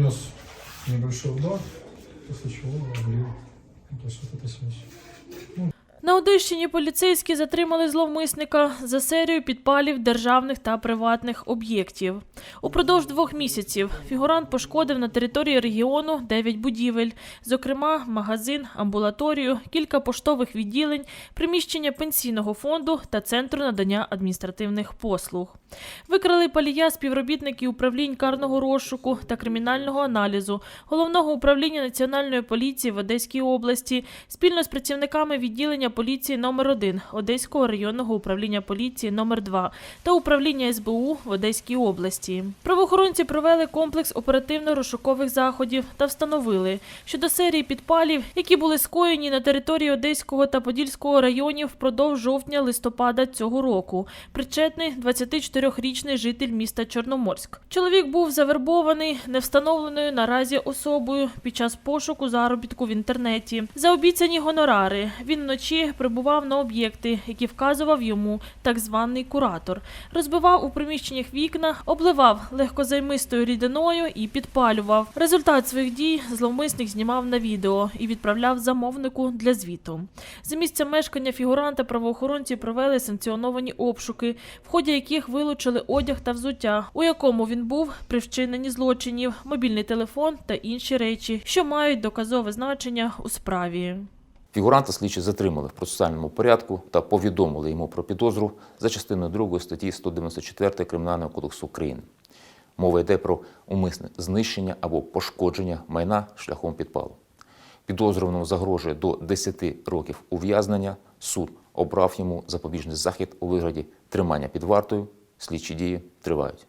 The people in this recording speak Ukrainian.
нес небольшой удар, после чего облил. Ну, То есть вот эта смесь. На Одещині поліцейські затримали зловмисника за серію підпалів державних та приватних об'єктів. Упродовж двох місяців фігурант пошкодив на території регіону 9 будівель, зокрема магазин, амбулаторію, кілька поштових відділень, приміщення пенсійного фонду та центру надання адміністративних послуг. Викрали палія співробітники управлінь карного розшуку та кримінального аналізу головного управління національної поліції в Одеській області спільно з працівниками відділення поліції номер 1 Одеського районного управління поліції номер 2 та управління СБУ в Одеській області. Правоохоронці провели комплекс оперативно-розшукових заходів та встановили, що до серії підпалів, які були скоєні на території Одеського та Подільського районів впродовж жовтня-листопада цього року, причетний 24-річний житель міста Чорноморськ. Чоловік був завербований невстановленою наразі особою під час пошуку заробітку в інтернеті. За обіцяні гонорари він вночі прибував на об'єкти, які вказував йому так званий куратор, розбивав у приміщеннях вікна, обливав легкозаймистою рідиною і підпалював. Результат своїх дій зловмисник знімав на відео і відправляв замовнику для звіту. За місцем мешкання фігуранта правоохоронці провели санкціоновані обшуки, в ході яких вилучили одяг та взуття, у якому він був при вчиненні злочинів, мобільний телефон та інші речі, що мають доказове значення у справі. Фігуранта слідчі затримали в процесуальному порядку та повідомили йому про підозру за частиною 2 статті 194 Кримінального кодексу України. Мова йде про умисне знищення або пошкодження майна шляхом підпалу. Підозрюваному загрожує до 10 років ув'язнення. Суд обрав йому запобіжний захід у вигляді тримання під вартою. Слідчі дії тривають.